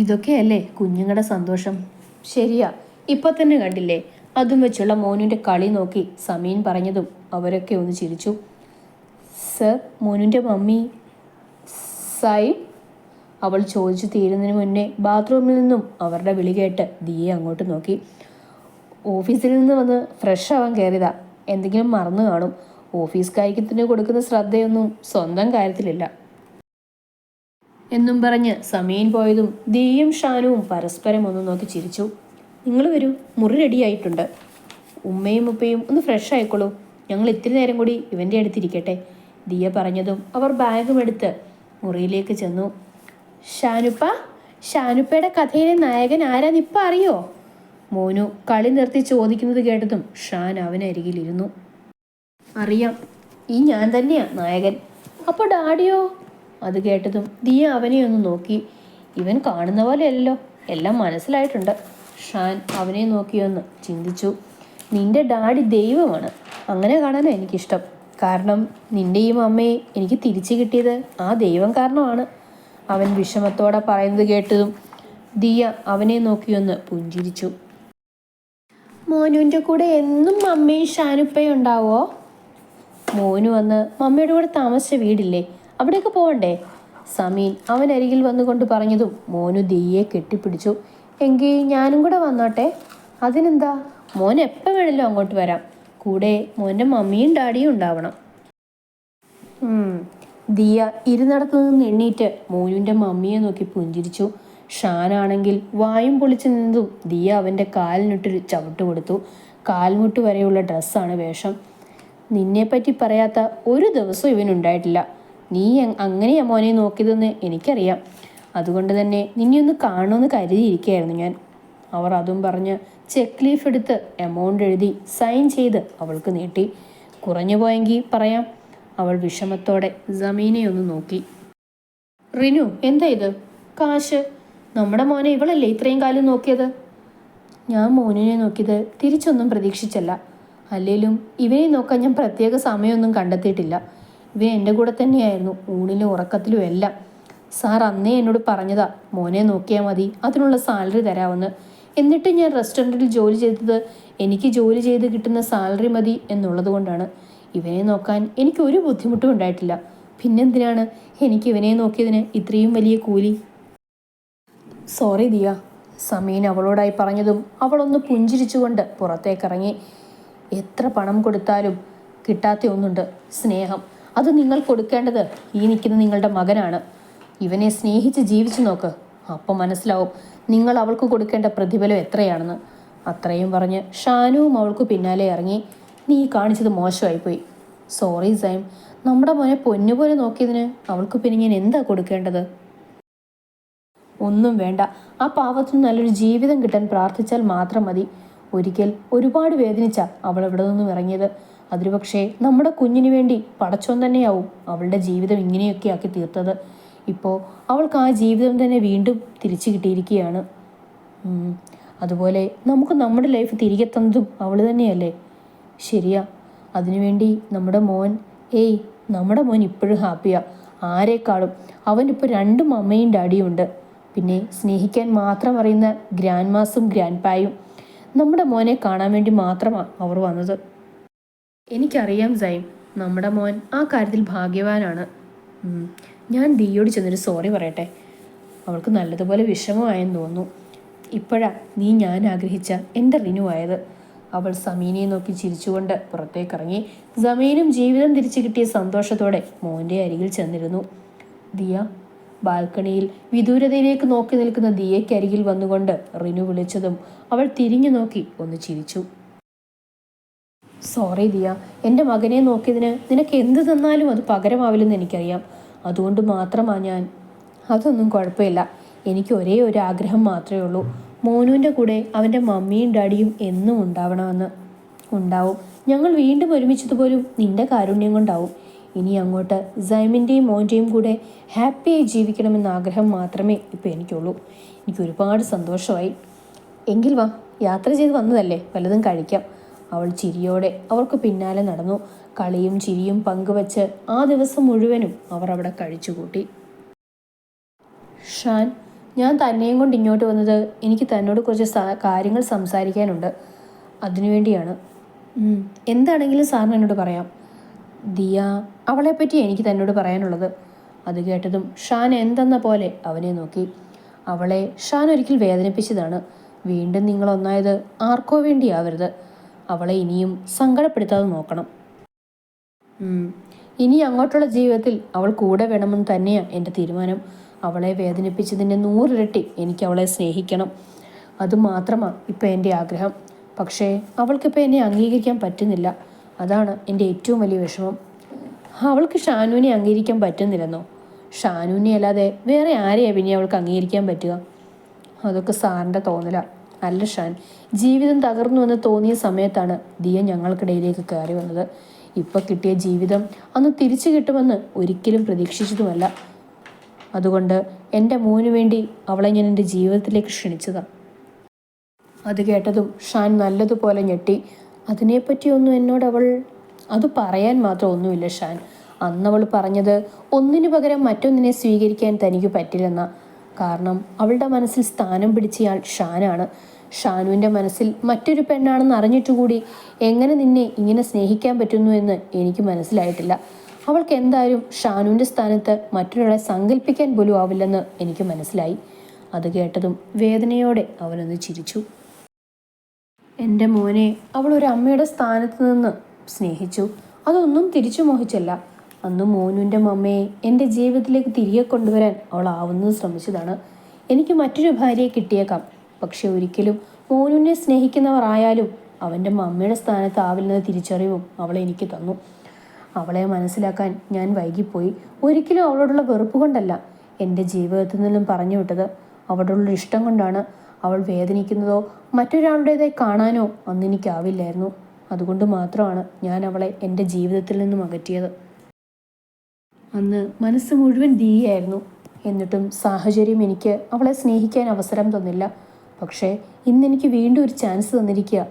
ഇതൊക്കെയല്ലേ കുഞ്ഞുങ്ങളുടെ സന്തോഷം? ശരിയാ. ഇപ്പൊ തന്നെ കണ്ടില്ലേ? അതും വെച്ചുള്ള മോനുവിന്റെ കളി നോക്കി സമീൻ പറഞ്ഞതും അവരൊക്കെ ഒന്ന് ചിരിച്ചു. സർ മോനുവിന്റെ മമ്മി സൈ അവൾ ചോദിച്ചു തീരുന്നതിന് മുന്നേ ബാത്റൂമിൽ നിന്നും അവരുടെ വിളി കേട്ട് ദിയെ അങ്ങോട്ട് നോക്കി. ഓഫീസിൽ നിന്ന് വന്ന് ഫ്രഷ് ആവാൻ കയറിയതാ എന്തെങ്കിലും മറന്നു കാണും. ഓഫീസ് കാര്യത്തിന് കൊടുക്കുന്ന ശ്രദ്ധയൊന്നും സ്വന്തം കാര്യത്തിലില്ല. എന്നും പറഞ്ഞ് സമീൻ പോയതും ദിയും ഷാനുവും പരസ്പരം ഒന്ന് നോക്കി ചിരിച്ചു. നിങ്ങൾ വരൂ മുറി റെഡിയായിട്ടുണ്ട് ഉമ്മയും ഉപ്പയും ഒന്ന് ഫ്രഷ് ആയിക്കോളൂ. ഞങ്ങൾ ഇത്തിരി നേരം കൂടി ഇവന്റെ അടുത്തിരിക്കട്ടെ ദിയ പറഞ്ഞതും അവർ ബാഗും എടുത്ത് മുറിയിലേക്ക് ചെന്നു. ഷാനുപ്പ ഷാനുപ്പയുടെ കഥയിലെ നായകൻ ആരാന്നിപ്പ അറിയോ? മോനു കളി നിർത്തി ചോദിക്കുന്നത് കേട്ടതും ഷാൻ അവനരികിലിരുന്നു അറിയാം ഈ ഞാൻ തന്നെയാ നായകൻ. അപ്പോൾ ഡാഡിയോ? അത് കേട്ടതും ദിയ അവനെ ഒന്ന് നോക്കി. ഇവൻ കാണുന്ന പോലെയല്ലോ എല്ലാം മനസ്സിലായിട്ടുണ്ട്. ഷാൻ അവനെ നോക്കിയൊന്ന് ചിന്തിച്ചു. നിന്റെ ഡാഡി ദൈവമാണ്. അങ്ങനെ കാണാനാണ് എനിക്കിഷ്ടം. കാരണം നിന്റെയും അമ്മയെ എനിക്ക് തിരിച്ചു കിട്ടിയത് ആ ദൈവം കാരണമാണ്. അവൻ വിഷമത്തോടെ പറയുന്നത് കേട്ടതും ദിയ അവനെ നോക്കിയൊന്ന് പുഞ്ചിരിച്ചു. മോനുവിന്റെ കൂടെ എന്നും അമ്മയും ഷാനുപ്പയും ഉണ്ടാവോ? മോനു വന്ന് മമ്മയുടെ കൂടെ താമസിച്ച വീടില്ലേ? അവിടേക്ക് പോകണ്ടേ സമീൻ അവൻ അരികിൽ വന്നുകൊണ്ട് പറഞ്ഞതും മോനു ദിയെ കെട്ടിപ്പിടിച്ചു. എങ്കിൽ ഞാനും കൂടെ വന്നോട്ടെ? അതിനെന്താ? മോൻ എപ്പോൾ വേണമല്ലോ അങ്ങോട്ട് വരാം. കൂടെ മോന്റെ മമ്മിയും ഡാഡിയും ഉണ്ടാവണം. ദിയ ഇരുന്നിടത്തു നിന്ന് എണ്ണീറ്റ് മോനുവിന്റെ മമ്മിയെ നോക്കി പുഞ്ചിരിച്ചു. ഷാനാണെങ്കിൽ വായും പൊളിച്ചു നിന്നതും ദിയ അവന്റെ കാലിനിട്ടൊരു ചവിട്ട് കൊടുത്തു. കാൽമുട്ട് വരെയുള്ള ഡ്രസ്സാണ് വേഷം. നിന്നെപ്പറ്റി പറയാത്ത ഒരു ദിവസവും ഇവനുണ്ടായിട്ടില്ല. നീ അങ്ങനെയാ മോനെ നോക്കിയതെന്ന് എനിക്കറിയാം. അതുകൊണ്ട് തന്നെ നിന്നെ ഒന്ന് കാണുമെന്ന് കരുതിയിരിക്കുകയായിരുന്നു ഞാൻ. അവർ അതും പറഞ്ഞ് ചെക്ക് ലീഫ് എടുത്ത് എമൗണ്ട് എഴുതി സൈൻ ചെയ്ത് അവൾക്ക് നീട്ടി. കുറഞ്ഞു പോയെങ്കിൽ പറയാം. അവൾ വിഷമത്തോടെ ജമീനെ ഒന്ന് നോക്കി. റിനു എന്താ ഇത്? കാശ്? നമ്മുടെ മോനെ ഇവളല്ലേ ഇത്രയും കാലം നോക്കിയത്? ഞാൻ മോനിനെ നോക്കിയത് തിരിച്ചൊന്നും പ്രതീക്ഷിച്ചല്ല. അല്ലേലും ഇവനെ നോക്കാൻ ഞാൻ പ്രത്യേക സമയമൊന്നും കണ്ടെത്തിയിട്ടില്ല. ഇവൻ എന്റെ കൂടെ തന്നെയായിരുന്നു ഊണിലും ഉറക്കത്തിലും എല്ലാം. സാർ അന്നേ എന്നോട് പറഞ്ഞതാ മോനെ നോക്കിയാൽ മതി അതിനുള്ള സാലറി തരാമെന്ന്. എന്നിട്ട് ഞാൻ റെസ്റ്റോറന്റിൽ ജോലി ചെയ്തത് എനിക്ക് ജോലി ചെയ്ത് കിട്ടുന്ന സാലറി മതി എന്നുള്ളത് കൊണ്ടാണ്. ഇവനെ നോക്കാൻ എനിക്ക് ഒരു ബുദ്ധിമുട്ടും ഉണ്ടായിട്ടില്ല. പിന്നെന്തിനാണ് എനിക്ക് ഇവനെ നോക്കിയതിന് ഇത്രയും വലിയ കൂലി? സോറി ദിയ സമീൻ അവളോടായി പറഞ്ഞതും അവളൊന്ന് പുഞ്ചിരിച്ചുകൊണ്ട് പുറത്തേക്കിറങ്ങി. എത്ര പണം കൊടുത്താലും കിട്ടാത്ത ഒന്നുണ്ട് സ്നേഹം. അത് നിങ്ങൾ കൊടുക്കേണ്ടത് ഈ നിൽക്കുന്ന നിങ്ങളുടെ മകനാണ്. ഇവനെ സ്നേഹിച്ച് ജീവിച്ചു നോക്ക്. അപ്പം മനസ്സിലാവും നിങ്ങൾ അവൾക്ക് കൊടുക്കേണ്ട പ്രതിഫലം എത്രയാണെന്ന്. അത്രയും പറഞ്ഞ് ഷാനുവും അവൾക്ക് പിന്നാലെ ഇറങ്ങി. നീ കാണിച്ചത് മോശമായിപ്പോയി. സോറി സൈം. നമ്മുടെ മോനെ പൊന്നുപോലെ നോക്കിയതിന് അവൾക്ക് പിന്നെ ഞാൻ എന്താ കൊടുക്കേണ്ടത്? ഒന്നും വേണ്ട. ആ പാവത്തിന് നല്ലൊരു ജീവിതം കിട്ടാൻ പ്രാർത്ഥിച്ചാൽ മാത്രം മതി. ഒരിക്കൽ ഒരുപാട് വേദനിച്ച അവൾ ഇവിടെ നിന്നും ഇറങ്ങിയത്. അതൊരു പക്ഷേ നമ്മുടെ കുഞ്ഞിന് വേണ്ടി പടച്ചോൻ തന്നെയാവും അവളുടെ ജീവിതം ഇങ്ങനെയൊക്കെ ആക്കി തീർത്തത്. ഇപ്പോൾ അവൾക്ക് ആ ജീവിതം തന്നെ വീണ്ടും തിരിച്ചു കിട്ടിയിരിക്കുകയാണ്. അതുപോലെ നമുക്ക് നമ്മുടെ ലൈഫ് തിരികെ തന്നതും അവൾ തന്നെയല്ലേ? ശരിയാ. അതിനുവേണ്ടി നമ്മുടെ മോൻ ഏയ് നമ്മുടെ മോൻ ഇപ്പോഴും ഹാപ്പിയാ. ആരെക്കാളും. അവനിപ്പോൾ രണ്ടും അമ്മയും ഡാഡിയും ഉണ്ട്. പിന്നെ സ്നേഹിക്കാൻ മാത്രം അറിയുന്ന ഗ്രാൻഡ് മാസും ഗ്രാൻഡ് പായും നമ്മുടെ മോനെ കാണാൻ വേണ്ടി മാത്രമാണ് അവർ വന്നത്. എനിക്കറിയാം സൈം നമ്മുടെ മോൻ ആ കാര്യത്തിൽ ഭാഗ്യവാനാണ്. ഞാൻ ദിയോട് ചെന്നൊരു സോറി പറയട്ടെ. അവൾക്ക് നല്ലതുപോലെ വിഷമമായെന്ന് തോന്നുന്നു. ഇപ്പോഴാ നീ ഞാൻ ആഗ്രഹിച്ച എന്റെ റിനു ആയത്. അവൾ സമീനയെ നോക്കി ചിരിച്ചുകൊണ്ട് പുറത്തേക്കിറങ്ങി സമീനും ജീവിതം തിരിച്ചു കിട്ടിയ സന്തോഷത്തോടെ മോന്റെ അരികിൽ ചെന്നിരുന്നു. ദിയ ബാൽക്കണിയിൽ വിദൂരതയിലേക്ക് നോക്കി നിൽക്കുന്ന ദിയയ്ക്ക് അരികിൽ വന്നുകൊണ്ട് റിനു വിളിച്ചതും അവൾ തിരിഞ്ഞു നോക്കി ഒന്ന് ചിരിച്ചു. സോറി ദിയ. എന്റെ മകനെ നോക്കിയതിന് നിനക്ക് എന്ത് തന്നാലും അത് പകരമാവില്ലെന്ന് എനിക്കറിയാം. അതുകൊണ്ട് മാത്രമാണ് ഞാൻ. അതൊന്നും കുഴപ്പമില്ല. എനിക്ക് ഒരേ ഒരു ആഗ്രഹം മാത്രമേ ഉള്ളൂ. മോനുവിന്റെ കൂടെ അവന്റെ മമ്മിയും ഡാഡിയും എന്നും ഉണ്ടാവണമെന്ന് ഉണ്ടാവും. ഞങ്ങൾ വീണ്ടും ഒരുമിച്ചതുപോലും നിന്റെ കാരുണ്യം കൊണ്ടാവും. ഇനി അങ്ങോട്ട് സൈമിന്റെയും മോന്റെയും കൂടെ ഹാപ്പിയായി ജീവിക്കണമെന്ന ആഗ്രഹം മാത്രമേ ഇപ്പോൾ എനിക്കുള്ളൂ. എനിക്ക് ഒരുപാട് സന്തോഷമായി. എങ്കിൽ വാ യാത്ര ചെയ്ത് വന്നതല്ലേ? പലതും കഴിക്കാം. അവൾ ചിരിയോടെ അവർക്ക് പിന്നാലെ നടന്നു. കളിയും ചിരിയും പങ്കുവച്ച് ആ ദിവസം മുഴുവനും അവർ അവിടെ കഴിച്ചുകൂട്ടി. ഷാൻ ഞാൻ തന്നെയും കൊണ്ട് ഇങ്ങോട്ട് വന്നത് എനിക്ക് തന്നോട് കുറച്ച് കാര്യങ്ങൾ സംസാരിക്കാനുണ്ട്. അതിനുവേണ്ടിയാണ്. എന്താണെങ്കിലും സാറിന് എന്നോട് പറയാം. ദിയ അവളെപ്പറ്റി എനിക്ക് തന്നോട് പറയാനുള്ളത്. അത് കേട്ടതും ഷാൻ എന്തെന്ന പോലെ അവനെ നോക്കി. അവളെ ഷാൻ ഒരിക്കൽ വേദനിപ്പിച്ചതാണ്. വീണ്ടും നിങ്ങൾ ഒന്നായത് ആർക്കോ വേണ്ടിയാവരുത്. അവളെ ഇനിയും സങ്കടപ്പെടുത്താതെ നോക്കണം. ഇനി അങ്ങോട്ടുള്ള ജീവിതത്തിൽ അവൾ കൂടെ വേണമെന്ന് തന്നെയാണ് എന്റെ തീരുമാനം. അവളെ വേദനിപ്പിച്ചതിന്റെ നൂറിരട്ടി എനിക്ക് അവളെ സ്നേഹിക്കണം. അതുമാത്രമാണ് ഇപ്പോൾ എന്റെ ആഗ്രഹം. പക്ഷേ അവൾക്കിപ്പോൾ എന്നെ അംഗീകരിക്കാൻ പറ്റുന്നില്ല. അതാണ് എന്റെ ഏറ്റവും വലിയ വിഷമം. അവൾക്ക് ഷാനുവിനെ അംഗീകരിക്കാൻ പറ്റുന്നില്ലെന്നോ? ഷാനുവിനെ അല്ലാതെ വേറെ ആരെയാണ് പിന്നെ അവൾക്ക് അംഗീകരിക്കാൻ പറ്റുക? അതൊക്കെ സാറിന്റെ തോന്നല. അല്ല ഷാൻ. ജീവിതം തകർന്നു എന്ന് തോന്നിയ സമയത്താണ് ദിയ ഞങ്ങൾക്കിടയിലേക്ക് കയറി വന്നത്. ഇപ്പം കിട്ടിയ ജീവിതം അന്ന് തിരിച്ചു കിട്ടുമെന്ന് ഒരിക്കലും പ്രതീക്ഷിച്ചതുമല്ല. അതുകൊണ്ട് എന്റെ മോന് വേണ്ടി അവളെ ഞാൻ എന്റെ ജീവിതത്തിലേക്ക് ക്ഷണിച്ചതാണ് അത് കേട്ടതും ഷാൻ നല്ലതുപോലെ ഞെട്ടി. അതിനെപ്പറ്റിയൊന്നും എന്നോട് അവൾ അത് പറയാൻ മാത്രം ഒന്നുമില്ല ഷാൻ. അന്നവൾ പറഞ്ഞത് ഒന്നിനു പകരം മറ്റൊന്നിനെ സ്വീകരിക്കാൻ തനിക്ക് പറ്റില്ലെന്ന. കാരണം അവളുടെ മനസ്സിൽ സ്ഥാനം പിടിച്ചയാൾ ഷാനാണ്. ഷാനുവിന്റെ മനസ്സിൽ മറ്റൊരു പെണ്ണാണെന്ന് അറിഞ്ഞിട്ടുകൂടി എങ്ങനെ നിന്നെ ഇങ്ങനെ സ്നേഹിക്കാൻ പറ്റുന്നു എന്ന് എനിക്ക് മനസ്സിലായിട്ടില്ല. അവൾക്ക് എന്തായാലും ഷാനുവിന്റെ സ്ഥാനത്ത് മറ്റൊരാളെ സങ്കല്പിക്കാൻ പോലും ആവില്ലെന്ന് എനിക്ക് മനസ്സിലായി. അത് കേട്ടതും വേദനയോടെ അവനൊന്ന് ചിരിച്ചു. എന്റെ മോനെ അവൾ ഒരു അമ്മയുടെ സ്ഥാനത്ത് നിന്ന് സ്നേഹിച്ചു. അതൊന്നും തിരിച്ചു മോഹിച്ചല്ല. അന്ന് മോനുവിന്റെ മമ്മയെ എന്റെ ജീവിതത്തിലേക്ക് തിരികെ കൊണ്ടുവരാൻ അവൾ ആവുന്നത് ശ്രമിച്ചതാണ്. എനിക്ക് മറ്റൊരു ഭാര്യയെ കിട്ടിയേക്കാം. പക്ഷെ ഒരിക്കലും മോനുവിനെ സ്നേഹിക്കുന്നവർ ആയാലും അവന്റെ മമ്മയുടെ സ്ഥാനത്ത് ആവില്ലെന്ന തിരിച്ചറിവും അവളെ എനിക്ക് തന്നു. അവളെ മനസ്സിലാക്കാൻ ഞാൻ വൈകിപ്പോയി. ഒരിക്കലും അവളോടുള്ള വെറുപ്പ് കൊണ്ടല്ല എന്റെ ജീവിതത്തിൽ നിന്നും പറഞ്ഞു വിട്ടത്. അവളോടുള്ള ഇഷ്ടം കൊണ്ടാണ് അവൾ വേദനിക്കുന്നതോ മറ്റൊരാളുടേതായി കാണാനോ അന്ന് എനിക്കാവില്ലായിരുന്നു. അതുകൊണ്ട് മാത്രമാണ് ഞാൻ അവളെ എന്റെ ജീവിതത്തിൽ നിന്നും അകറ്റിയത്. അന്ന് മനസ്സ് മുഴുവൻ ദീയായിരുന്നു എന്നിട്ടും സാഹചര്യം എനിക്ക് അവളെ സ്നേഹിക്കാൻ അവസരം തന്നില്ല. പക്ഷേ ഇന്ന് എനിക്ക് വീണ്ടും ഒരു ചാൻസ് തന്നിരിക്കുക.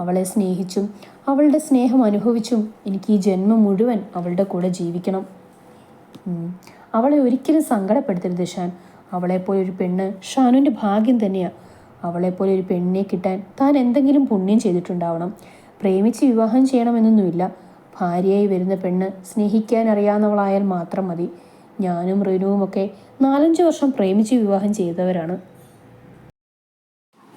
അവളെ സ്നേഹിച്ചും അവളുടെ സ്നേഹം അനുഭവിച്ചും എനിക്ക് ഈ ജന്മം മുഴുവൻ അവളുടെ കൂടെ ജീവിക്കണം. അവളെ ഒരിക്കലും സങ്കടപ്പെടുത്തരുത് ഷാൻ. അവളെപ്പോലെ ഒരു പെണ്ണ് ഷാനുവിന്റെ ഭാഗ്യം തന്നെയാണ് അവളെപ്പോലെ ഒരു പെണ്ണിനെ കിട്ടാൻ താൻ എന്തെങ്കിലും പുണ്യം ചെയ്തിട്ടുണ്ടാവണം. പ്രേമിച്ച് വിവാഹം ചെയ്യണമെന്നൊന്നുമില്ല. ഭാര്യയായി വരുന്ന പെണ്ണ് സ്നേഹിക്കാൻ അറിയാവുന്നവളായാൽ മാത്രം മതി. ഞാനും റിനുവുമൊക്കെ നാലഞ്ച് വർഷം പ്രേമിച്ച് വിവാഹം ചെയ്തവരാണ്.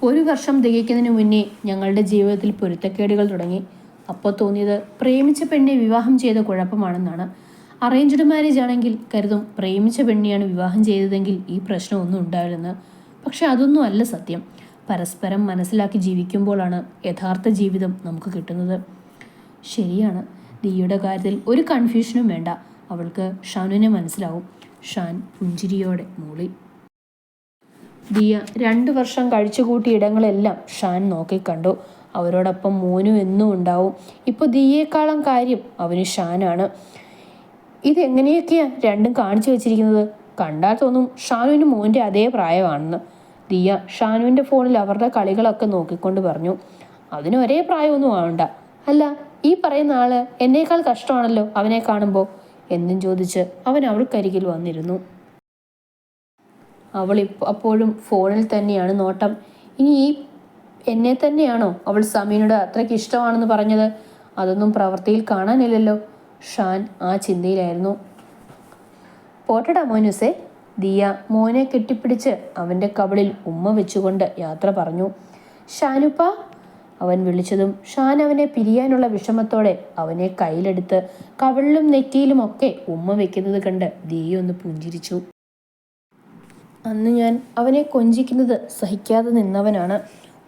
ഒരു വർഷം തികയ്ക്കുന്നതിന് മുന്നേ ഞങ്ങളുടെ ജീവിതത്തിൽ പൊരുത്തക്കേടുകൾ തുടങ്ങി. അപ്പോൾ തോന്നിയത് പ്രേമിച്ച പെണ്ണെ വിവാഹം ചെയ്ത കുഴപ്പമാണെന്നാണ്. അറേഞ്ച്ഡ് മാരേജ് ആണെങ്കിൽ കരുതും പ്രേമിച്ച പെണ്ണിയാണ് വിവാഹം ചെയ്തതെങ്കിൽ ഈ പ്രശ്നമൊന്നും ഉണ്ടാവില്ലെന്ന്. പക്ഷെ അതൊന്നും അല്ല സത്യം. പരസ്പരം മനസ്സിലാക്കി ജീവിക്കുമ്പോഴാണ് യഥാർത്ഥ ജീവിതം നമുക്ക് കിട്ടുന്നത്. ശരിയാണ്. ദിയുടെ കാര്യത്തിൽ ഒരു കൺഫ്യൂഷനും വേണ്ട. അവൾക്ക് ഷാനുവിനെ മനസ്സിലാവും. ഷാൻ പുഞ്ചിരിയോടെ മൂളി. ദിയ രണ്ടു വർഷം കഴിച്ചുകൂട്ടിയ ഇടങ്ങളെല്ലാം ഷാൻ നോക്കിക്കണ്ടു അവരോടൊപ്പം മോനു എന്നും ഉണ്ടാവും. ഇപ്പോൾ ദിയേക്കാളും കാര്യം അവന് ഷാനാണ്. ഇതെങ്ങനെയൊക്കെയാ രണ്ടും കാണിച്ചു വെച്ചിരിക്കുന്നത്? കണ്ടാൽ തോന്നും ഷാനുവിന് മോന്റെ അതേ പ്രായമാണെന്ന്. ദിയ ഷാനുവിന്റെ ഫോണിൽ അവരുടെ കളികളൊക്കെ നോക്കിക്കൊണ്ട് പറഞ്ഞു. അതിന് ഒരേ പ്രായമൊന്നും ആവണ്ട. അല്ല ഈ പറയുന്ന ആൾ എന്നേക്കാൾ കഷ്ടമാണല്ലോ അവനെ കാണുമ്പോൾ എന്നും ചോദിച്ച് അവൻ അവൾക്കരികിൽ വന്നിരുന്നു. അവൾ അപ്പോഴും ഫോണിൽ തന്നെയാണ് നോട്ടം. ഇനി ഈ എന്നെ തന്നെയാണോ അവൾ സമീനോട് അത്രയ്ക്ക് ഇഷ്ടമാണെന്ന് പറഞ്ഞത്? അതൊന്നും പ്രവൃത്തിയിൽ കാണാനില്ലല്ലോ. ഷാൻ ആ ചിന്തയിലായിരുന്നു. പോട്ടടാ മോനുസേ. ദിയ മോനെ കെട്ടിപ്പിടിച്ച് അവന്റെ കവളിൽ ഉമ്മ വെച്ചുകൊണ്ട് യാത്ര പറഞ്ഞു. ഷാനുപ്പ അവൻ വിളിച്ചതും ഷാൻ അവനെ പിരിയാനുള്ള വിഷമത്തോടെ അവനെ കയ്യിലെടുത്ത് കവിളിലും നെറ്റിയിലുമൊക്കെ ഉമ്മ വെക്കുന്നത് കണ്ട് ഒന്ന് പുഞ്ചിരിച്ചു. അന്ന് ഞാൻ അവനെ കൊഞ്ചിക്കുന്നത് സഹിക്കാതെ നിന്നവനാണ്.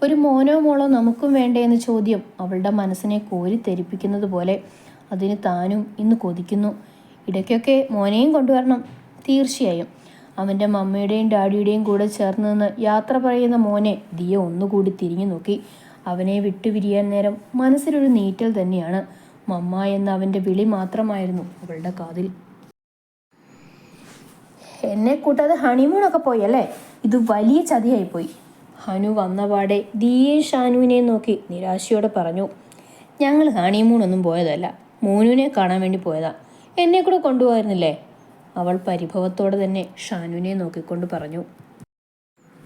ഒരു മോനോ മോളോ നമുക്കും വേണ്ടേ എന്ന ചോദ്യം അവളുടെ മനസ്സിനെ കോരിത്തെരിപ്പിക്കുന്നത് പോലെ അതിന് താനും ഇന്ന് കൊതിക്കുന്നു. ഇടയ്ക്കൊക്കെ മോനെയും കൊണ്ടുവരണം തീർച്ചയായും. അവന്റെ മമ്മയുടെയും ഡാഡിയുടെയും കൂടെ ചേർന്ന് നിന്ന് യാത്ര പറയുന്ന മോനെ ദിയ ഒന്നുകൂടി തിരിഞ്ഞു നോക്കി. അവനെ വിട്ടുപിരിയാൻ നേരം മനസ്സിലൊരു നീറ്റൽ തന്നെയാണ്. മമ്മ എന്ന അവന്റെ വിളി മാത്രമായിരുന്നു അവളുടെ കാതിൽ. എന്നെ കൂട്ടാതെ ഹണിമൂണൊക്കെ പോയി അല്ലേ? ഇത് വലിയ ചതിയായിപ്പോയി. ഹനു വന്ന വന്നപാടെ ദീയെ ഷാനുവിനെ നോക്കി നിരാശയോടെ പറഞ്ഞു ഞങ്ങൾ ഹണിമൂണൊന്നും പോയതല്ല. മോനുവിനെ കാണാൻ വേണ്ടി പോയതാ. എന്നെ കൂടെ കൊണ്ടുപോയിരുന്നില്ലേ അവൾ പരിഭവത്തോടെ തന്നെ ഷാനുവിനെ നോക്കിക്കൊണ്ട് പറഞ്ഞു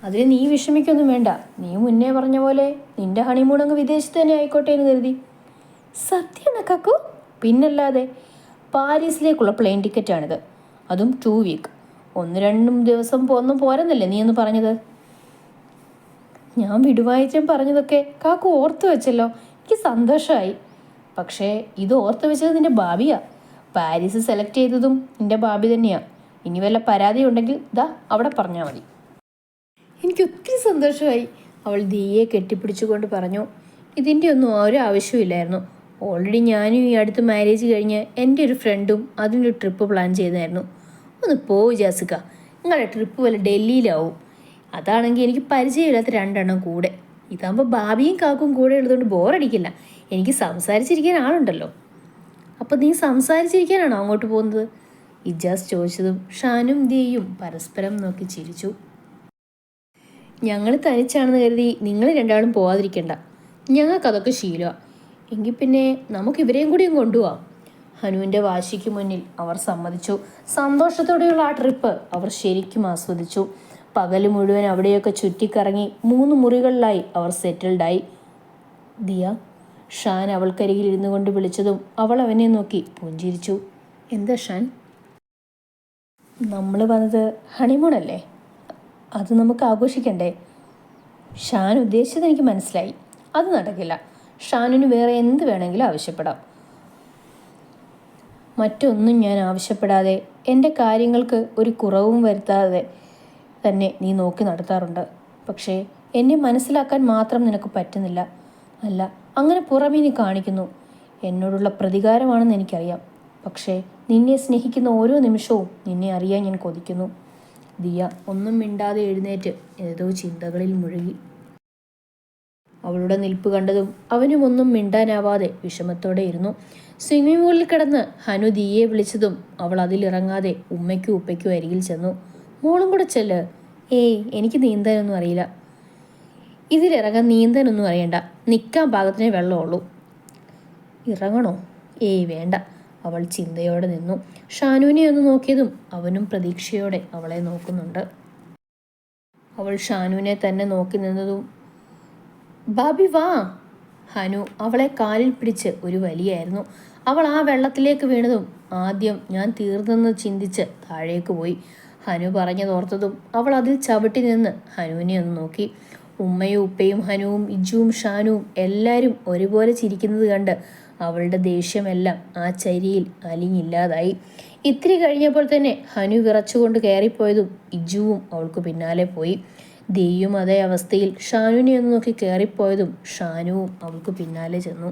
അതിന് നീ വിഷമിക്കൊന്നും വേണ്ട. നീ മുന്നേ പറഞ്ഞ പോലെ നിന്റെ ഹണിമൂൺ അങ്ങ് വിദേശത്ത് തന്നെ ആയിക്കോട്ടെ എന്ന് കരുതി. സത്യം കക്കു? പിന്നല്ലാതെ പാരീസിലേക്കുള്ള പ്ലെയിൻ ടിക്കറ്റാണിത് അതും ടു വീക്ക് ഒന്ന് രണ്ടും ദിവസം ഒന്നും പോരെന്നല്ലേ നീ ഒന്ന് പറഞ്ഞത്? ഞാൻ വിടുവായിച്ച പറഞ്ഞതൊക്കെ കാക്കു ഓർത്തു വെച്ചല്ലോ. എനിക്ക് സന്തോഷമായി പക്ഷേ ഇത് ഓർത്തു വെച്ചത് നിന്റെ ഭാവിയാ. പാരീസ് സെലക്ട് ചെയ്തതും നിന്റെ ഭാവി തന്നെയാണ് ഇനി വല്ല പരാതി ഉണ്ടെങ്കിൽ ദാ അവിടെ പറഞ്ഞാൽ മതി. എനിക്ക് ഒത്തിരി സന്തോഷമായി. അവൾ ദീയെ കെട്ടിപ്പിടിച്ചുകൊണ്ട് പറഞ്ഞു ഇതിന്റെ ഒന്നും ഒരു ആവശ്യമില്ലായിരുന്നു ഓൾറെഡി ഞാനും ഈ അടുത്ത് മാരേജ് കഴിഞ്ഞ് എന്റെ ഒരു ഫ്രണ്ടും അതിന്റെ ട്രിപ്പ് പ്ലാൻ ചെയ്തായിരുന്നു. ഒന്ന് പോ ജാസിക്ക നിങ്ങളുടെ ട്രിപ്പ് വല്ല ഡൽഹിയിലാവും. അതാണെങ്കിൽ എനിക്ക് പരിചയമില്ലാത്ത രണ്ടെണ്ണം കൂടെ. ഇതാകുമ്പോൾ ബാബിയും കാക്കും കൂടെ ഉള്ളതുകൊണ്ട് ബോറടിക്കില്ല എനിക്ക് സംസാരിച്ചിരിക്കാൻ ആളുണ്ടല്ലോ. അപ്പോൾ നീ സംസാരിച്ചിരിക്കാനാണോ അങ്ങോട്ട് പോകുന്നത്? ഇജാസ് ചോദിച്ചതും ഷാനും ദിയയും പരസ്പരം നോക്കി ചിരിച്ചു. ഞങ്ങൾ തനിച്ചാണെന്ന് കരുതി നിങ്ങൾ രണ്ടാളും പോവാതിരിക്കണ്ട. ഞങ്ങൾക്കതൊക്കെ ശീലമാണ് എങ്കിൽ പിന്നെ നമുക്ക് ഇവരെയും കൂടിയും കൊണ്ടുപോവാം. ഹനുവിന്റെ വാശിക്ക് മുന്നിൽ അവർ സമ്മതിച്ചു. സന്തോഷത്തോടെയുള്ള ആ ട്രിപ്പ് അവർ ശരിക്കും ആസ്വദിച്ചു. പകൽ മുഴുവൻ അവിടെയൊക്കെ ചുറ്റിക്കറങ്ങി മൂന്ന് മുറികളിലായി അവർ സെറ്റിൽഡായി. ദിയ ഷാൻ അവൾക്കരികിൽ ഇരുന്നു കൊണ്ട് വിളിച്ചതും അവൾ അവനെ നോക്കി പുഞ്ചിരിച്ചു. എന്താ ഷാൻ? നമ്മൾ വന്നത് ഹണിമൂൺ അല്ലേ? അത് നമുക്ക് ആഘോഷിക്കണ്ടേ? ഷാൻ ഉദ്ദേശിച്ചത് എനിക്ക് മനസ്സിലായി. അത് നടക്കില്ല. ഷാനിന് വേറെ എന്ത് വേണമെങ്കിലും ആവശ്യപ്പെടാം. മറ്റൊന്നും ഞാൻ ആവശ്യപ്പെടാതെ എന്റെ കാര്യങ്ങൾക്ക് ഒരു കുറവും വരുത്താതെ തന്നെ നീ നോക്കി നടത്താറുണ്ട്. പക്ഷേ എന്നെ മനസ്സിലാക്കാൻ മാത്രം നിനക്ക് പറ്റുന്നില്ല. അല്ല അങ്ങനെ പുറമേ നീ കാണിക്കുന്നു. എന്നോടുള്ള പ്രതികാരമാണെന്ന് എനിക്കറിയാം. പക്ഷേ നിന്നെ സ്നേഹിക്കുന്ന ഓരോ നിമിഷവും നിന്നെ അറിയാൻ ഞാൻ കൊതിക്കുന്നു. ദിയ ഒന്നും മിണ്ടാതെ എഴുന്നേറ്റ് ഏതോ ചിന്തകളിൽ മുഴുകി. അവളുടെ നിൽപ്പ് കണ്ടതും അവനും ഒന്നും മിണ്ടാനാവാതെ വിഷമത്തോടെ ഇരുന്നു. സ്വിമ്മിംഗ് പൂളിൽ കിടന്ന് ഹനു ദിയെ വിളിച്ചതും അവൾ അതിലിറങ്ങാതെ ഉമ്മയ്ക്കും ഉപ്പയ്ക്കും അരികിൽ ചെന്നു. മോളും കൂടെ ചെല്ല്. ഏയ് എനിക്ക് നീന്താനൊന്നും അറിയില്ല. ഇതിലിറങ്ങാൻ നീന്താനൊന്നും അറിയണ്ട. നിൽക്കാൻ പാകത്തിനേ വെള്ളമുള്ളൂ. ഇറങ്ങണോ? ഏയ് വേണ്ട. അവൾ ചിന്തയോടെ നിന്നു. ഷാനുവിനെ ഒന്ന് നോക്കിയതും അവനും പ്രതീക്ഷയോടെ അവളെ നോക്കുന്നുണ്ട്. അവൾ ഷാനുവിനെ തന്നെ നോക്കി നിന്നതും ബാബി വാ. ഹനു അവളെ കാലിൽ പിടിച്ച് ഒരു വലിയായിരുന്നു. അവൾ ആ വെള്ളത്തിലേക്ക് വീണതും ആദ്യം ഞാൻ തീർന്നെന്ന് ചിന്തിച്ച് താഴേക്ക് പോയി. ഹനു പറഞ്ഞതോർത്തതും അവൾ അതിൽ ചവിട്ടി നിന്ന് ഹനുവിനെ ഒന്ന് നോക്കി. ഉമ്മയും ഉപ്പയും ഹനുവും ഇജുവും ഷാനുവും എല്ലാവരും ഒരുപോലെ ചിരിക്കുന്നത് കണ്ട് അവളുടെ ദേഷ്യമെല്ലാം ആ ചരിയിൽ അലിഞ്ഞില്ലാതായി. ഇത്തിരി കഴിഞ്ഞപ്പോൾ തന്നെ ഹനു വിറച്ചുകൊണ്ട് കയറിപ്പോയതും ഇജുവും അവൾക്ക് പിന്നാലെ പോയി. ദേയും അതേ അവസ്ഥയിൽ ഷാനുവിനെ ഒന്ന് നോക്കി കയറിപ്പോയതും ഷാനുവും അവൾക്ക് പിന്നാലെ ചെന്നു.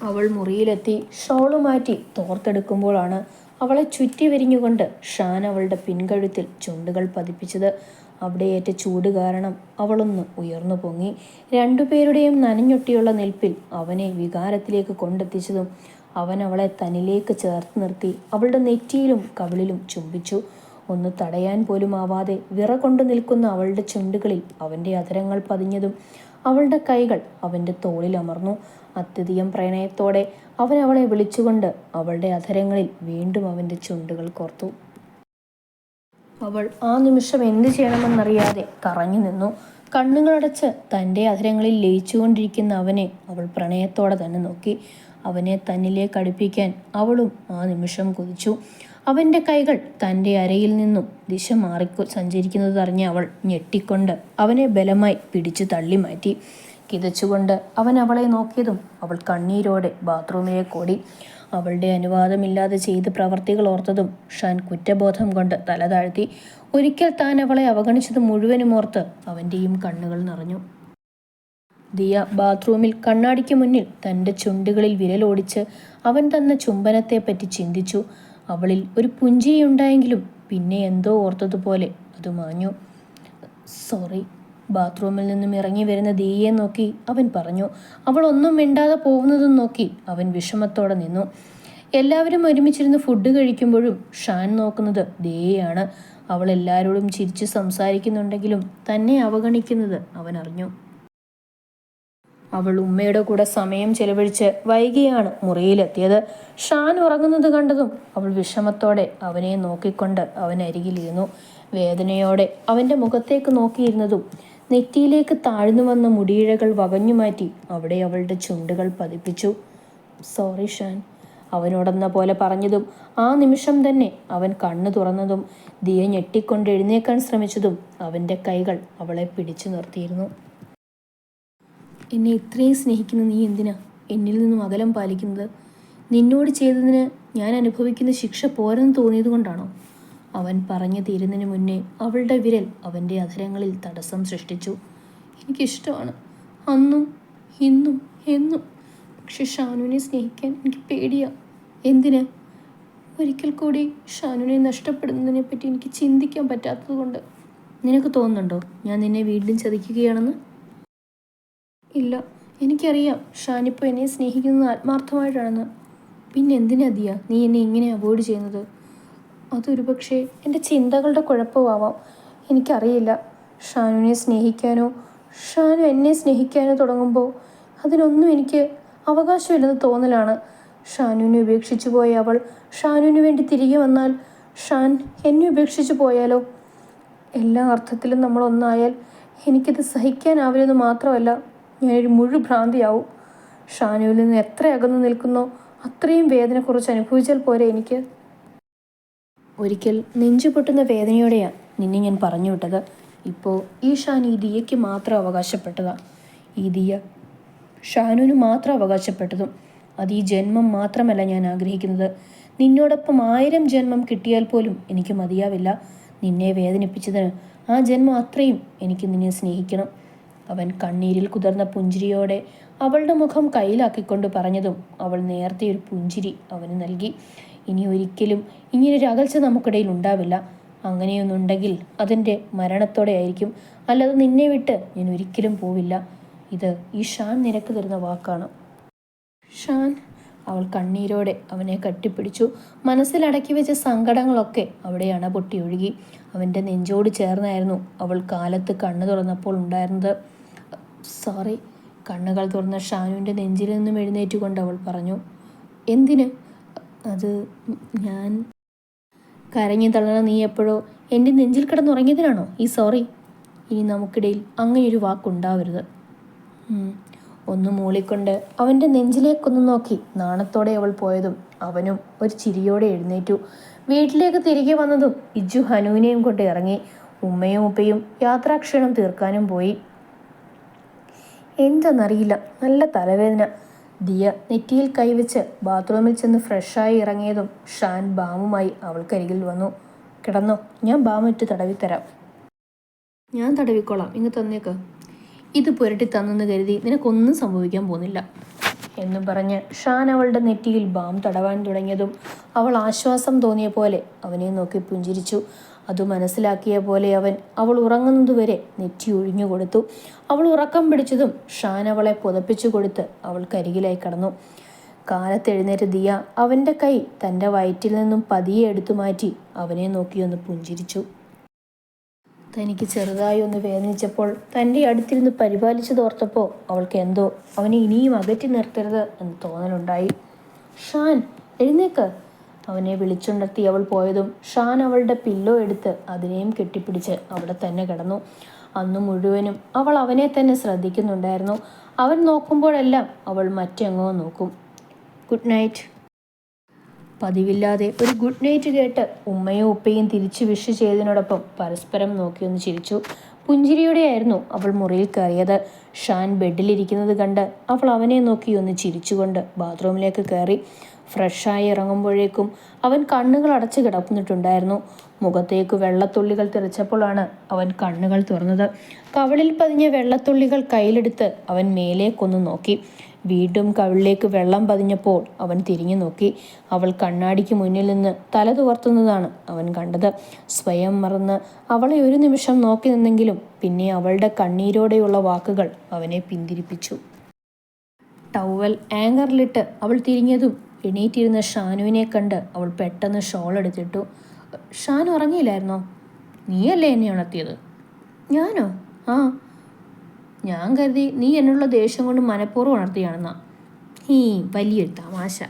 അവൾ മുറിയിലെത്തി ഷോൾ മാറ്റി തോർത്തെടുക്കുമ്പോഴാണ് അവളെ ചുറ്റി വിരിഞ്ഞുകൊണ്ട് ഷാൻ അവളുടെ പിൻകഴുത്തിൽ ചുണ്ടുകൾ പതിപ്പിച്ചത്. അവിടെ ഏറ്റ ചൂട് കാരണം അവളൊന്ന് ഉയർന്നു പൊങ്ങി. രണ്ടുപേരുടെയും നനഞ്ഞൊട്ടിയുള്ള നിൽപ്പിൽ അവനെ വികാരത്തിലേക്ക് കൊണ്ടെത്തിച്ചതും അവൻ അവളെ തന്നിലേക്ക് ചേർത്ത് നിർത്തി അവളുടെ നെറ്റിയിലും കവിളിലും ചുംബിച്ചു. ഒന്ന് തടയാൻ പോലും ആവാതെ വിറ കൊണ്ടു നിൽക്കുന്ന അവളുടെ ചുണ്ടുകളിൽ അവന്റെ അതരങ്ങൾ പതിഞ്ഞതും അവളുടെ കൈകൾ അവന്റെ തോളിൽ അമർന്നു. അത്യധികം പ്രണയത്തോടെ അവൻ അവളെ വിളിച്ചുകൊണ്ട് അവളുടെ അധരങ്ങളിൽ വീണ്ടും അവന്റെ ചുണ്ടുകൾ കോർത്തു. അവൾ ആ നിമിഷം എന്തു ചെയ്യണമെന്നറിയാതെ കറങ്ങി നിന്നു. കണ്ണുകളടച്ച് തന്റെ അധരങ്ങളിൽ ലയിച്ചുകൊണ്ടിരിക്കുന്ന അവനെ അവൾ പ്രണയത്തോടെ തന്നെ നോക്കി. അവനെ തന്നിലേക്ക് അടുപ്പിക്കാൻ അവളും ആ നിമിഷം കൊതിച്ചു. അവന്റെ കൈകൾ തന്റെ അരയിൽ നിന്നും ദിശ മാറി സഞ്ചരിക്കുന്നത് അറിഞ്ഞ അവൾ ഞെട്ടിക്കൊണ്ട് അവനെ ബലമായി പിടിച്ചു തള്ളി മാറ്റി കിതച്ചുകൊണ്ട് അവൻ അവളെ നോക്കിയതും അവൾ കണ്ണീരോടെ ബാത്റൂമിലേക്ക് ഓടി അവളുടെ അനുവാദമില്ലാതെ ചെയ്ത് പ്രവർത്തികൾ ഓർത്തതും ഷാൻ കുറ്റബോധം കൊണ്ട് തല താഴ്ത്തി. ഒരിക്കൽ താൻ അവളെ അവഗണിച്ചത് മുഴുവനും ഓർത്ത് അവന്റെയും കണ്ണുകൾ നിറഞ്ഞു. ദിയ ബാത്റൂമിൽ കണ്ണാടിക്ക് മുന്നിൽ തന്റെ ചുണ്ടുകളിൽ വിരലോടിച്ച് അവൻ തന്ന ചുംബനത്തെപ്പറ്റി ചിന്തിച്ചു. അവളിൽ ഒരു പുഞ്ചിയുണ്ടായെങ്കിലും പിന്നെ എന്തോ ഓർത്തതുപോലെ അത് മാഞ്ഞു. സോറി ബാത്റൂമിൽ നിന്നും ഇറങ്ങി വരുന്ന ദീയെ നോക്കി അവൻ പറഞ്ഞു അവൾ ഒന്നും മിണ്ടാതെ പോകുന്നതും നോക്കി അവൻ വിഷമത്തോടെ നിന്നു. എല്ലാവരും ഒരുമിച്ചിരുന്ന് ഫുഡ് കഴിക്കുമ്പോഴും ഷാൻ നോക്കുന്നത് ദേയാണ് അവൾ എല്ലാവരോടും ചിരിച്ച് സംസാരിക്കുന്നുണ്ടെങ്കിലും തന്നെ അവഗണിക്കുന്നത് അവൻ അറിഞ്ഞു. അവൾ ഉമ്മയുടെ കൂടെ സമയം ചെലവഴിച്ച് വൈകിയാണ് മുറിയിലെത്തിയത്. ഷാൻ ഉറങ്ങുന്നത് കണ്ടതും അവൾ വിഷമത്തോടെ അവനെ നോക്കിക്കൊണ്ട് അവൻ അരികിലിരുന്നു വേദനയോടെ അവന്റെ മുഖത്തേക്ക് നോക്കിയിരുന്നതും നെറ്റിയിലേക്ക് താഴ്ന്നു വന്ന മുടിയിഴകൾ വകഞ്ഞു മാറ്റി അവിടെ അവളുടെ ചുണ്ടുകൾ പതിപ്പിച്ചു. സോറി ഷാൻ അവനോടെന്ന പോലെ പറഞ്ഞതും ആ നിമിഷം തന്നെ അവൻ കണ്ണു തുറന്നതും ദിയ ഞെട്ടിക്കൊണ്ട് എഴുന്നേക്കാൻ ശ്രമിച്ചതും അവന്റെ കൈകൾ അവളെ പിടിച്ചു നിർത്തിയിരുന്നു. എന്നെ ഇത്രയും സ്നേഹിക്കുന്ന നീ എന്തിനാ എന്നിൽ നിന്നും അകലം പാലിക്കുന്നത്? നിന്നോട് ചെയ്തതിന് ഞാൻ അനുഭവിക്കുന്ന ശിക്ഷ പോരെന്ന് തോന്നിയത് കൊണ്ടാണോ അവൻ പറഞ്ഞു തീരുന്നതിന് മുന്നേ അവളുടെ വിരൽ അവന്റെ അധരങ്ങളിൽ തടസ്സം സൃഷ്ടിച്ചു. എനിക്കിഷ്ടമാണ്. അന്നും ഇന്നും എന്നും. പക്ഷെ ഷാനുവിനെ സ്നേഹിക്കാൻ എനിക്ക് പേടിയാ. എന്തിന്? ഒരിക്കൽ കൂടി ഷാനുവിനെ നഷ്ടപ്പെടുന്നതിനെ പറ്റി എനിക്ക് ചിന്തിക്കാൻ പറ്റാത്തതുകൊണ്ട്. നിനക്ക് തോന്നുന്നുണ്ടോ ഞാൻ നിന്നെ വീണ്ടും ചതിക്കുകയാണെന്ന്? ഇല്ല. എനിക്കറിയാം ഷാനിപ്പോൾ എന്നെ സ്നേഹിക്കുന്നത് ആത്മാർത്ഥമായിട്ടാണെന്ന്. പിന്നെ എന്തിനാ നീ എന്നെ ഇങ്ങനെ അവോയ്ഡ് ചെയ്യുന്നത്? അതൊരു പക്ഷേ എന്റെ ചിന്തകളുടെ കുഴപ്പമാവാം. എനിക്കറിയില്ല. ഷാനുവിനെ സ്നേഹിക്കാനോ ഷാനു എന്നെ സ്നേഹിക്കാനോ തുടങ്ങുമ്പോൾ അതിനൊന്നും എനിക്ക് അവകാശമില്ലെന്ന് തോന്നലാണ്. ഷാനുവിനെ ഉപേക്ഷിച്ചു പോയ അവൾ ഷാനുവിന് വേണ്ടി തിരികെ വന്നാൽ ഷാൻ എന്നെ ഉപേക്ഷിച്ചു പോയാലോ? എല്ലാ അർത്ഥത്തിലും നമ്മൾ ഒന്നായാൽ എനിക്കിത് സഹിക്കാനാവില്ലെന്ന് മാത്രമല്ല ഞാനൊരു മുഴു ഭ്രാന്തിയാവും. ഷാനുവിൽ നിന്ന് എത്ര അകന്നു നിൽക്കുന്നോ അത്രയും വേദന കുറച്ച് അനുഭവിച്ചാൽ പോരെ എനിക്ക്? ഒരിക്കൽ നെഞ്ചു പൊട്ടുന്ന വേദനയോടെയാണ് നിന്നെ ഞാൻ പറഞ്ഞു വിട്ടത്. ഇപ്പോൾ ഈ ഷാൻ ഈ ദിയയ്ക്ക് മാത്രം അവകാശപ്പെട്ടതാ. ഈ ദിയ ഷാനുവിന് മാത്രം അവകാശപ്പെട്ടതും അത് ഈ ജന്മം മാത്രമല്ല ഞാൻ ആഗ്രഹിക്കുന്നത്. നിന്നോടൊപ്പം ആയിരം ജന്മം കിട്ടിയാൽ പോലും എനിക്ക് മതിയാവില്ല. നിന്നെ വേദനിപ്പിച്ചതിന് ആ ജന്മം അത്രയും എനിക്ക് നിന്നെ സ്നേഹിക്കണം. അവൻ കണ്ണീരിൽ കുതിർന്ന പുഞ്ചിരിയോടെ അവളുടെ മുഖം കയ്യിലാക്കിക്കൊണ്ട് പറഞ്ഞതും അവൾ നേരത്തെ ഒരു പുഞ്ചിരി അവന് നൽകി. ഇനി ഒരിക്കലും ഇങ്ങനൊരു അകൽച്ച നമുക്കിടയിൽ ഉണ്ടാവില്ല. അങ്ങനെയൊന്നുണ്ടെങ്കിൽ അതിന്റെ മരണത്തോടെ ആയിരിക്കും. അല്ലാതെ നിന്നെ വിട്ട് ഞാൻ ഒരിക്കലും പോവില്ല. ഇത് ഈ ഷാൻ നിനക്ക് തരുന്ന വാക്കാണ്. ഷാൻ അവൾ കണ്ണീരോടെ അവനെ കട്ടിപ്പിടിച്ചു. മനസ്സിലടക്കി വെച്ച സങ്കടങ്ങളൊക്കെ അവിടെ അണപൊട്ടി ഒഴുകി. അവന്റെ നെഞ്ചോട് ചേർന്നായിരുന്നു അവൾ കാലത്ത് കണ്ണു തുറന്നപ്പോൾ ഉണ്ടായിരുന്നത്. സോറി കണ്ണുകൾ തുറന്ന ഷാനുവിന്റെ നെഞ്ചിൽ നിന്നും എഴുന്നേറ്റുകൊണ്ട് അവൾ പറഞ്ഞു എന്തിന്? അത് ഞാൻ കരഞ്ഞു തളർന്ന നീ എപ്പോഴോ എന്റെ നെഞ്ചിൽ കിടന്നുറങ്ങിയതിനാണോ? ഈ സോറി. ഇനി നമുക്കിടയിൽ അങ്ങനെയൊരു വാക്കുണ്ടാവരുത്. ഒന്ന് മൂളിക്കൊണ്ട് അവന്റെ നെഞ്ചിലേക്കൊന്ന് നോക്കി. നാണത്തോടെ അവൾ പോയതും അവനും ഒരു ചിരിയോടെ എഴുന്നേറ്റു. വീട്ടിലേക്ക് തിരികെ വന്നതും ഇജു ഹനുവിനെയും കൊണ്ട് ഇറങ്ങി. ഉമ്മയും ഉപ്പയും യാത്രാക്ഷീണം തീർക്കാനും പോയി. എന്തെന്നറിയില്ല. നല്ല തലവേദന. ദിയ നെറ്റിയിൽ കൈവച്ച് ബാത്റൂമിൽ ചെന്ന് ഫ്രഷായി ഇറങ്ങിയതും ഷാൻ ബാമുമായി അവൾക്കരികിൽ വന്നു. കിടന്നോ ഞാൻ ബാമിട്ട് തടവിത്തരാം. ഞാൻ തടവിക്കോളാം. ഇങ്ങ് തന്നേക്ക്. ഇത് പുരട്ടി തന്നെന്ന് കരുതി നിനക്കൊന്നും സംഭവിക്കാൻ പോകുന്നില്ല. എന്നും പറഞ്ഞ് ഷാൻ അവളുടെ നെറ്റിയിൽ ബാം തടവാൻ തുടങ്ങിയതും അവൾ ആശ്വാസം തോന്നിയ പോലെ അവനെ നോക്കി പുഞ്ചിരിച്ചു. അത് മനസ്സിലാക്കിയ പോലെ അവൻ അവൾ ഉറങ്ങുന്നതുവരെ നെറ്റി ഒഴിഞ്ഞു കൊടുത്തു. അവൾ ഉറക്കം പിടിച്ചതും ഷാൻ അവളെ പുതപ്പിച്ചു കൊടുത്ത് അവൾക്കരികിലായി കടന്നു. കാലത്തെഴുന്നേറ്റ് ദിയ അവന്റെ കൈ തന്റെ വയറ്റിൽ നിന്നും പതിയെ എടുത്തു മാറ്റി അവനെ നോക്കിയൊന്ന് പുഞ്ചിരിച്ചു. തനിക്ക് ചെറുതായി ഒന്ന് വേദനിച്ചപ്പോൾ തന്റെ അടുത്തിരുന്ന് പരിപാലിച്ചതോർത്തപ്പോൾ അവൾക്ക് എന്തോ അവനെ ഇനിയും അകറ്റി നിർത്തരുത് എന്ന് തോന്നലുണ്ടായി. ഷാൻ എഴുന്നേക്ക്. അവനെ വിളിച്ചുണർത്തി അവൾ പോയതും ഷാൻ അവളുടെ പില്ലോ എടുത്ത് അതിനെയും കെട്ടിപ്പിടിച്ച് അവിടെ തന്നെ കിടന്നു. അന്നു മുഴുവനും അവൾ അവനെ തന്നെ ശ്രദ്ധിക്കുന്നുണ്ടായിരുന്നു. അവൻ നോക്കുമ്പോഴെല്ലാം അവൾ മറ്റെങ്ങോ നോക്കും. Good night. പതിവില്ലാതെ ഒരു ഗുഡ് നൈറ്റ് കേട്ട് ഉമ്മയും ഉപ്പയും തിരിച്ചു വിഷ് ചെയ്തതിനോടൊപ്പം പരസ്പരം നോക്കിയൊന്ന് ചിരിച്ചു. പുഞ്ചിരിയോടെയായിരുന്നു അവൾ മുറിയിൽ കയറിയത്. ഷാൻ ബെഡിലിരിക്കുന്നത് കണ്ട് അവൾ അവനെ നോക്കി ഒന്ന് ചിരിച്ചുകൊണ്ട് ബാത്റൂമിലേക്ക് കയറി. ഫ്രഷായി ഇറങ്ങുമ്പോഴേക്കും അവൻ കണ്ണുകൾ അടച്ചു കിടക്കുന്നിട്ടുണ്ടായിരുന്നു മുഖത്തേക്ക് വെള്ളത്തുള്ളികൾ തെറിച്ചപ്പോഴാണ് അവൻ കണ്ണുകൾ തുറന്നത്. കവളിൽ പതിഞ്ഞ വെള്ളത്തുള്ളികൾ കയ്യിലെടുത്ത് അവൻ മേലേക്കൊന്ന് നോക്കി. വീണ്ടും കവിളിലേക്ക് വെള്ളം പതിഞ്ഞപ്പോൾ അവൻ തിരിഞ്ഞു നോക്കി. അവൾ കണ്ണാടിക്ക് മുന്നിൽ നിന്ന് തല തുവർത്തുന്നതാണ് അവൻ കണ്ടത്. സ്വയം മറന്ന് അവളെ ഒരു നിമിഷം നോക്കി നിന്നെങ്കിലും പിന്നെ അവളുടെ കണ്ണീരോടെയുള്ള വാക്കുകൾ അവനെ പിന്തിരിപ്പിച്ചു. ടവൽ ആങ്കറിലിട്ട് അവൾ തിരിഞ്ഞതും എണീറ്റിരുന്ന ഷാനുവിനെ കണ്ട് അവൾ പെട്ടെന്ന് ഷോൾ എടുത്തിട്ടു. ഷാൻ ഉറങ്ങിയില്ലായിരുന്നോ? നീയല്ലേ എന്നെ ഉണർത്തിയത്? ഞാനോ? ആ ഞാൻ കരുതി നീ എന്നുള്ള ദേഷ്യം കൊണ്ട് മനഃപൂർവം ഉണർത്തിയാണെന്നാ. ഹീ വലിയൊരു തമാശ.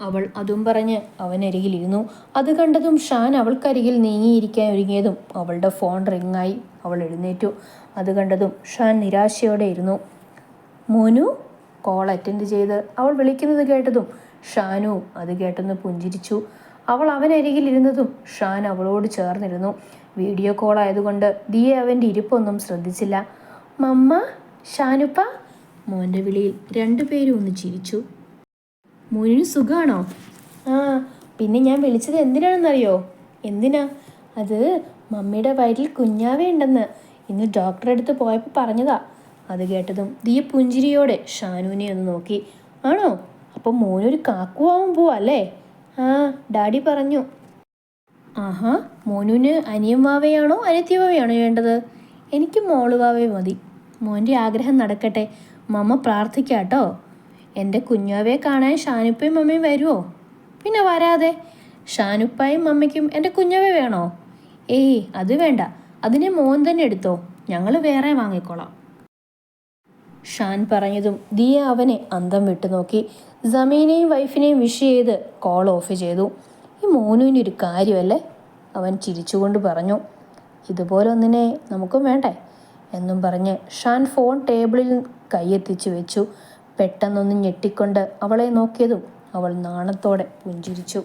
അവൾ അതും പറഞ്ഞ് അവനരികിലിരുന്നു. അത് കണ്ടതും ഷാൻ അവൾക്കരികിൽ നീങ്ങിയിരിക്കാൻ ഒരുങ്ങിയതും അവളുടെ ഫോൺ റിങ്ങായി അവൾ എഴുന്നേറ്റു. അത് കണ്ടതും ഷാൻ നിരാശയോടെ ഇരുന്നു. മോനു കോൾ അറ്റൻഡ് ചെയ്ത് അവൾ വിളിക്കുന്നത് കേട്ടതും ഷാനു അത് കേട്ടെന്ന് പുഞ്ചിരിച്ചു. അവൾ അവനരികിൽ ഇരുന്നതും ഷാൻ അവളോട് ചേർന്നിരുന്നു. വീഡിയോ കോൾ ആയതുകൊണ്ട് ദിയെ അവന്റെ ഇരിപ്പൊന്നും ശ്രദ്ധിച്ചില്ല. മമ്മ ഷാനുപ്പ മോന്റെ വിളിയിൽ രണ്ടുപേരും ഒന്ന് ചിരിച്ചു. മോനിന് സുഖമാണോ ആ പിന്നെ ഞാൻ വിളിച്ചത് എന്തിനാണെന്നറിയോ? എന്തിനാ? അത് മമ്മിയുടെ വയറ്റിൽ കുഞ്ഞാവേ ഉണ്ടെന്ന് ഇന്ന് ഡോക്ടറെ അടുത്ത് പോയപ്പോൾ പറഞ്ഞതാ. അത് കേട്ടതും ദിയ പുഞ്ചിരിയോടെ ഷാനുവിനെ ഒന്ന് നോക്കി. ആണോ? അപ്പം മോനൊരു കാക്കുവാവും പോവാ അല്ലേ? ആ ഡാഡി പറഞ്ഞു. ആഹാ മോനുവിന് അനിയൻ വാവയാണോ അനിയത്തി വാവയാണോ വേണ്ടത്? എനിക്ക് മോളുവാവേ മതി. മോന്റെ ആഗ്രഹം നടക്കട്ടെ. മമ്മ പ്രാർത്ഥിക്കാട്ടോ എന്റെ കുഞ്ഞാവയെ കാണാൻ ഷാനുപ്പയും മമ്മയും വരുമോ പിന്നെ വരാതെ. ഷാനുപ്പായും മമ്മയ്ക്കും എന്റെ കുഞ്ഞാവെ വേണോ? ഏയ് അത് വേണ്ട. അതിനെ മോൻ തന്നെ എടുത്തോ. ഞങ്ങൾ വേറെ വാങ്ങിക്കോളാം. ഷാൻ പറഞ്ഞതും ദിയ അവനെ അന്തം വിട്ടു നോക്കി. ജമീനെയും വൈഫിനെയും വിഷ് ചെയ്ത് കോൾ ഓഫ് ചെയ്തു. ഈ മോനുവിന്റെ ഒരു കാര്യമല്ലേ? അവൻ ചിരിച്ചുകൊണ്ട് പറഞ്ഞു. ഇതുപോലെ ഒന്നിനെ നമുക്കും വേണ്ടേ? എന്നും പറഞ്ഞ് ഷാൻ ഫോൺ ടേബിളിൽ കൈയെത്തിച്ചു വെച്ചു. പെട്ടെന്നൊന്ന് ഞെട്ടിക്കൊണ്ട് അവളെ നോക്കിയതും അവൾ നാണത്തോടെ പുഞ്ചിരിച്ചു.